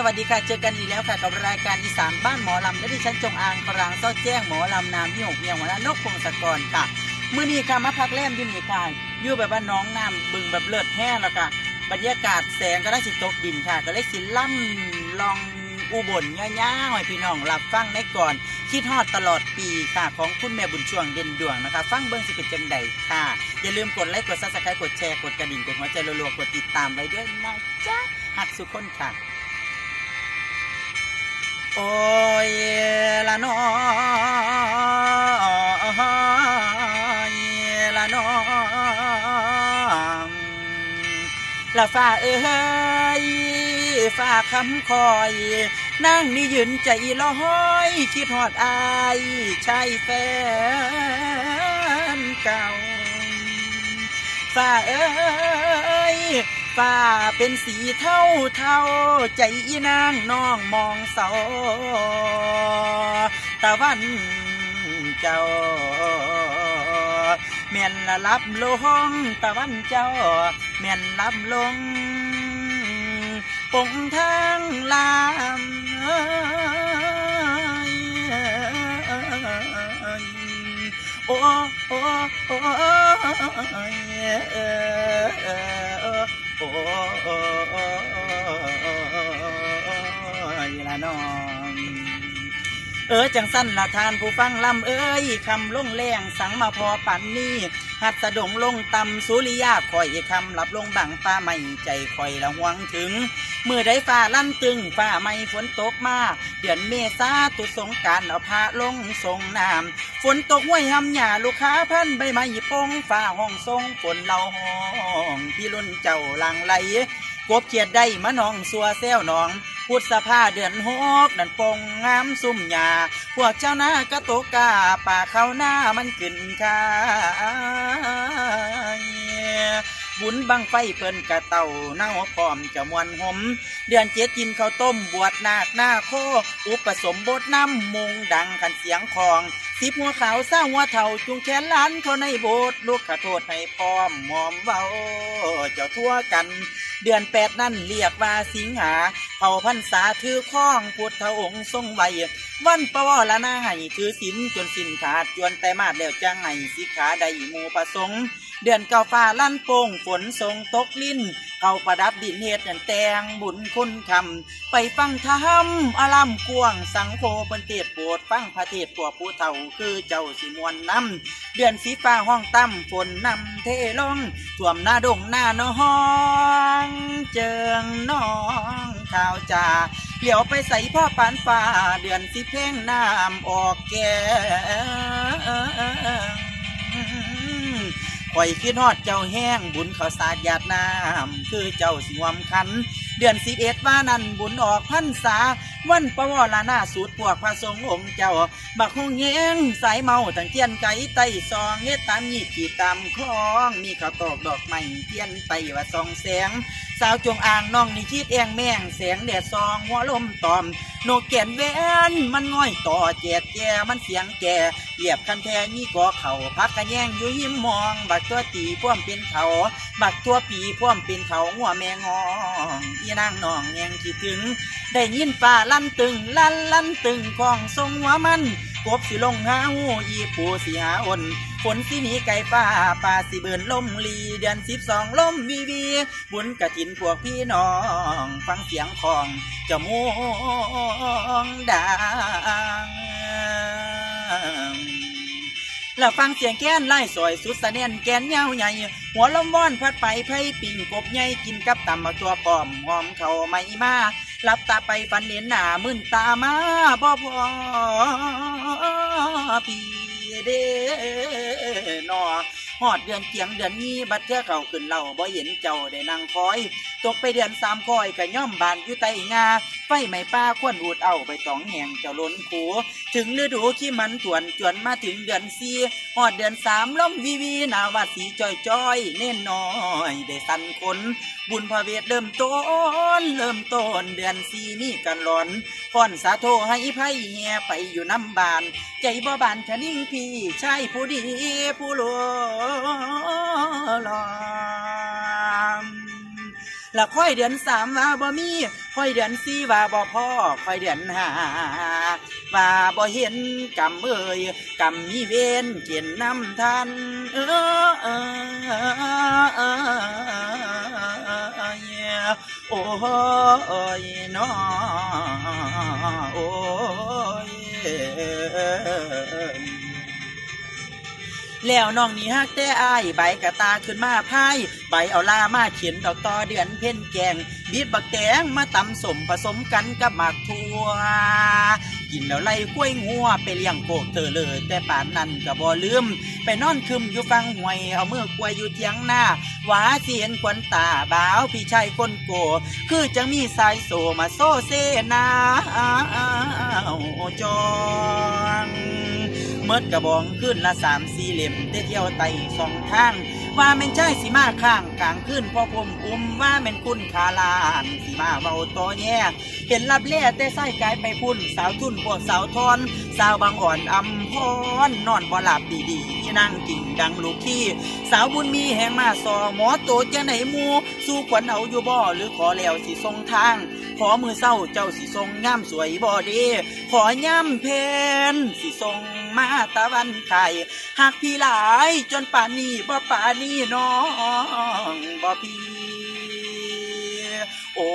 สวัสดีค่ะ เจอกันอีกแล้วค่ะ กับรายการอีสานบ้านหมอลำและดิฉันจงอางกลางซ้าแจ้งหมอลำนามที่หกเมียงหัวหน้านกพงศกรค่ะเมื้อนี้ค่ะมาพักแรมอยู่นี่ค่ะอยู่แบบว่าน้องน้ำบึงแบบเลือดแห้งแล้วค่ะบรรยากาศแสงก็ได้สิตกดินค่ะ ก็เลยสิล่ำลองอุบลย่าๆให้พี่น้องรับฟังในก่อน คิดฮอดตลอดปีค่ะ ของคุณแม่บุญช่วงเด่นดวงนะคะ ฟังเบิ้งสิเป็นจังใดค่ะ อย่าลืมกดไลค์กดซับสไครต์กดแชร์กดกระดิ่งกดหัวใจรัวๆกดติดตามไว้ด้วยนะจ๊ะหักสุขคนค่ะ โอ้ยละน้อยละน้องละฟ้าเอ้ยฟ้าคำคอยนั่งนี่ยืนใจลอยคิดหอดอายชายแฟนเก่าฟ้าเอ้ย ฟ้าเป็นสีเท่าเท่าใจอีนางน้องมองเสาตะวันเจ้าแม่นละลับลงตะวันเจ้าแม่นลับลงปงทางลามโอ้โอ้โอ้ เออจังสั้นละทานผู้ฟังลำเอ้ยคำลงแรงสังมาพอปันนี้หัดสะดงลงตำสุริยาคอยคำหลับลงบังป้าไม่ใจคอยละหวงถึงเมื่อได้ฟ้าลั่นตึงฟ้าไม่ฝนตกมา เดือนเมษาตุสงการเอาพาลงทรงน้ำฝนตกห้วยหำหญ้าลูกค้าพันใบไม้ปงฟ้าห้องทรงฝนเราห้องพี่รุ่นเจ้าลังไหลกบเขียดได้มะนองสัวแซวหนอง พุทธภาเดือนหกนั่นปงงามซุ่มหญ้าพวกเจ้าหน้ากระโตกาป่าเขาหน้ามันขึ้นคาบุญบังไฟเพิ่นกะเต่าเน่าพร้อมจะมวนหม เดือนเจ็ดกินข้าวต้มบวชนาคหน้าโค อุปสมบทน้ำมุงดังขันเสียงของสิบหัวขาวเศร้าหัวเท่าจุงแขนล้านเขาในโบสถ์ลูกขอโทษให้พร้อมหมอมเว้าเจ้าทั่วกัน เดือนแปดนั่นเรียกว่าสิงหา เผ่าพันษาถือข้องพุทธองค์ทรงไว้วันปวารณาให้ถือศีลจนสิ้นขาดจวนแต่มาดแล้วจังไห้สิขาใดหมู่ประสงค์ เดือนเก้าฟ้าลั่นโป่งฝนทรงตกลิ้นเขาประดับดินเฮ็ดนั่นแตงบุญคุณคำไปฟังธรรมอารามกวงสังโฆเปิ้นเทศโปรดฟังพระเทศน์พวกผู้เฒ่าคือเจ้าสิมวนนำเดือนสีฟ้าห้องตั้มฝนนำเทลงท่วมหน้าดงหน้าน้องเจิงน้องข่าวจ่าเหลียวไปใส่พ่อปานฟ้าเดือนสิเพ่งน้ำออกแก่ ข่อยคิดฮอดเจ้าแห้งบุญเขาวสาดหยาดน้ำคือเจ้าสิวมคัน เดือนสิบเอ็ดว่านันบุญออกพรรษา วันประวารณาสูตรพวกพระสงฆ์องค์เจ้า บักฮงเงงสายเมาตั้งเทียนไก่ไตซองเงตามยีขีดตามคลอง มีข้าวตอกดอกไม้เทียนไตว่าซองแสง สาวจงอ่างน้องนี่คิดแองแม่งแสงแดดซองหัวลมตอมโนกแก่นแวนมันง่อยต่อแจดแจมันเสียงแก่เหยียบคันแทมีก่อเข่าพักกระแยงอยู่หิมมอง บักตัวตีพ่วมเป็นเขา บักตัวปีพ่วมเป็นเขาหัวแมงองอีนางน้องแงงคิดถึง ได้ยินป่าลั่นตึงลั่นลั่นตึงของทรงหัวมันกบสิลงหาหูอีปูสิหาอ่นฝนสิหนีไก่ป่าป่าสิเบินลมลี เดือนสิบสองลมวีวี บุญกระถินพวกพี่น้อง ฟังเสียงของจาม่งดัง แล้วฟังเสียงแก้นไล่สอยสุดสะเนียนแกนยาวใหญ่ หัวลมว่อนพัดไปไพ่ปิ่งกบใหญ่กินกับตำมาตัวพร้อมหอมเขาไม่มาหลับตาไปฝันเห็นหน้ามึนตามาบ่พอพี่เด้นอหอดเดือนเกียงเดือนนี้บัดเทื่อเขาขึ้นเล่าบ่เห็นเจ้าได้นั่งคอย ตกไปเดือนสามคอยก็ย่อมบานอยู่ใต้งาไฟไหม้ป้าควนอูดเอาไปตองแหงเจ้าล้นขูถึงฤดูขี้มันถวนจวนมาถึงเดือนสี่หอดเดือนสามล้มวีวีนาวาสีจอยจอยเน่นน้อยได้สันคน บุญพระเวทเริ่มต้น เริ่มต้นเดือนสี่นี่กันหลอนพ่อนสาโทให้ไพ่เฮียไปอยู่น้ำบาน ใจบ่บานชะนิ่งพี่ชายผู้ดีผู้หลอ ละค่อยเดือนสามว่าบ่มีค่อยเดือนสี่ว่าบ่พ่อค่อยเดือนห้าว่าบ่เห็นกำเอ่ยกำมีเวนเกียนน้ำทันเออเออเออโอ้ยน้อโอ้ย แล้วน้องนี่ฮักแต่อาย ใบกระตาขึ้นมาพาย ใบเอาลามาเขียนดอกตอเดือนเพ่นแกงบีดบักแตงมาตำสมผสมกันกับหมากทั่ว กินแล้วไล่กล้วยงัวไปเลี้ยงโกกเธอเลย แต่ป่านนั้นก็บ่ลืม ไปนอนคึมอยู่ฟังหวย เอามือกล้วยอยู่เทียงหน้าหวาเสียนควันตาบ่าวพี่ชายคนโก คือจะมีสายโซมาโซเซนาจอ เมื่อกระบองขึ้นละสามสี่เหลี่ยมได้เที่ยวไต่สองทาง ว่าแม่นใช่สิมาข้างกลางขึ้นพอผมอุ้มว่าแม่นคุณคาลานสิมาเบาตัวแย่เห็นรับเล่แต่ไส้กายไปพุ่น สาวทุ่นพวกสาวทอน สาวบางอ่อนอำพรนอนบ่หลับดีๆที่นั่งกิ่งดังลูกขี้ สาวบุญมีแห่งมาสอหมอโตจะไหนมูสู้ขวัญเอาอยู่บ่หรือขอแล้วสิทรงทาง ขอมือเศร้าเจ้าสิทรงงามสวยบ่ดี ขอย่ำเพนสิทรง มาตะวันไข่หากพี่หลายจนป่านนี้บ่ป่านนี้น้องบ่พี่โอ้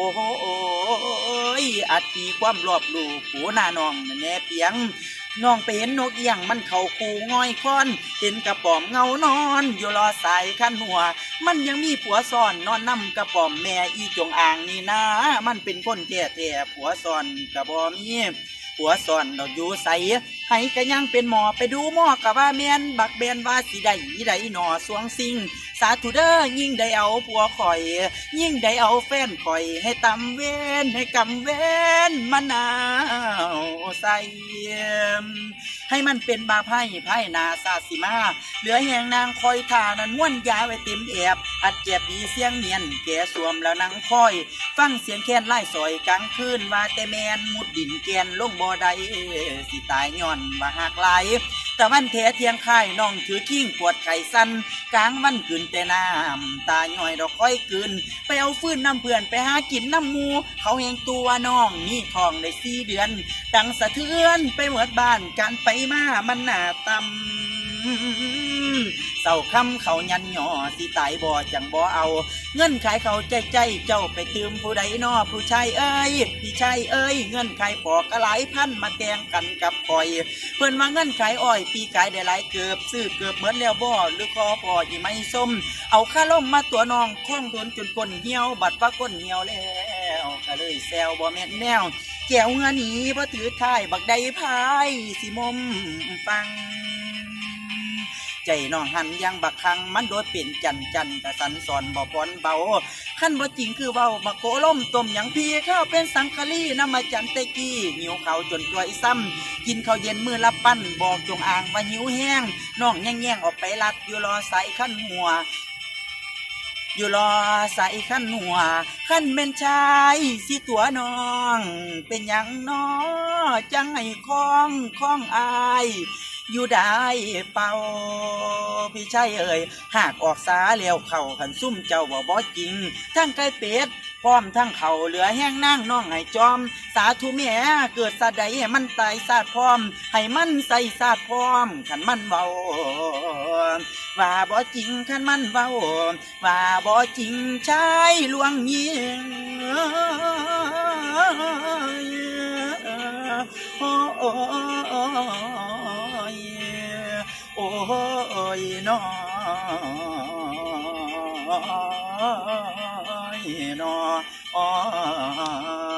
ยอัดทีความรอบลูกหูหน้าน้องแน่เปียงน้องไปเห็นนกเอียงมันเข้าคูง่อยค้อน เห็นกระป๋อมเงานอน อยู่รอสายขันหัว มันยังมีผัวซ่อนนอนนำกระป๋อมแม่อีจงอ่างนี่นะ มันเป็นคนแท้แท้ผัวซ่อนกระบอมีผัวซ่อนดอกอยู่ใส ให้กะยังเป็นหมอไปดูหมอกะว่าแมนบักแบนว่าสิได้อีได้หนอสวงสิง สาธุเด้อยิ่งได้เอาผัวข่อย ยิ่งได้เอาแฟนข่อย ให้ตำเวนให้กำเวนมะนาวใส่ให้มันเป็นบาไพ่ไพ่นาซาสิมา เหลือแหงนางคอยทานั้นม้วนยาไว้เต็มแอบอัดเจ็บดีเสียงเนียนแกสวมแล้วนางคอย ฟังเสียงแค้นไล่สอยกลางคืนว่าแต่แมนมุดดินแกนลงบ่อใดสิตายย้อนมาหักไหลายแต่วันแท้เทียงค่ายน้องถือขิ้งปวดไข่สั้นกลางวันกืนแต่น้ำตาหน่อยดอกค่อยกืนไปเอาฟื้นน้ำเพื่อนไปหากินน้ำมู เขาแหงตัวน้องนี่ทองได้สี่เดือน ดังสะเทือนไปหมดบ้านการไปมามันหนาตำ เศร้าคำเขายันหย่อสิตายบ่อจังบ่อเอา เงินขายเขาใจใจเจ้าไปตืมผู้ใดนอผู้ชายเอ้ยพี่ชายเอ้ยเงินขายปอกกะหลายพันมาแตงกันกับคอย เพิ่อนว่าเงินขายอ้อย ปีขายได้หลายเกือบซื้อเกือบเหมือนแล้วบ่หรือคอพออีไม่ส้ม เอาค่าล่มมาตัวน้องคล้องทนจนก้นเหี่ยวบัดว่าก้นเหี่ยวแล้วก็เลยแซวบ่แม่นแนวแก้วเงือหนีบ่ถือท้ายบักใดพายสิมมฟัง ใจน้องหันยังบักคังมันโดดเป็นจันจันกะสันสอนบ่พรเบาขั้นบ่จริงคือเบามาโกล่มต้มยังพีข้าวเป็นสังกะลีน้ำมาจันเตกี้หิวเขาจนจ่วยซ้ำกินข้าวเย็นมือละปั้นบอกจงอ่างว่าหิวแห้งน้องแย่งๆออกไปลัดอยู่รอใส่ขั้นหัวอยู่รอใส่ขั้นหัวขั้นเป็นชายสิตัวน้อง เป็นยังน้อจังไห้คล้องคล้องอาย อยู่ได้เป่าพี่ชายเอ่ยหากออกสาเลี้ยวเข่าขันซุ่มเจ้าบ่บ่จริง ทั้งไก่เป็ดพร้อมทั้งเข่าเหลือแห้งนั่งน้องให้จอม สาธุแม่เกิดสาใดให้มันตายสาดพร้อม ให้มันใส่สาดพร้อมขันมันเบาว่าบ่จริงขันมันเบาว่าบ่จริงชายลวงยิงโอ้โอ้ย โอ้ยน้อยน้อย